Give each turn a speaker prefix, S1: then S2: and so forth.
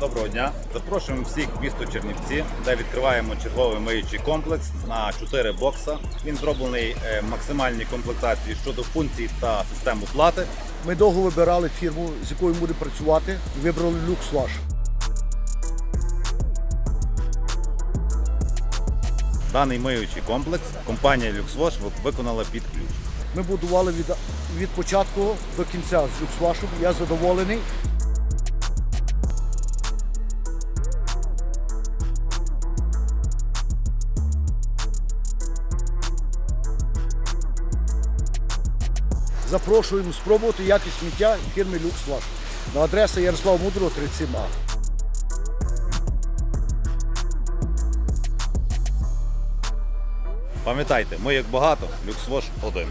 S1: Доброго дня! Запрошуємо всіх в місто Чернівці, де відкриваємо черговий миючий комплекс на 4 бокса. Він зроблений е, в максимальній комплектації щодо функцій та систем оплати.
S2: Ми довго вибирали фірму, з якою будемо працювати, вибрали LuxWash.
S1: Даний миючий комплекс компанія LuxWash виконала під ключ.
S2: Ми будували від, від початку до кінця з LuxWash. Я задоволений. Запрошуємо спробувати якість сміття фірми LuxWash. На адреса Ярослава Мудрого, 37А.
S1: Пам'ятайте, ми як багато, люксвош один.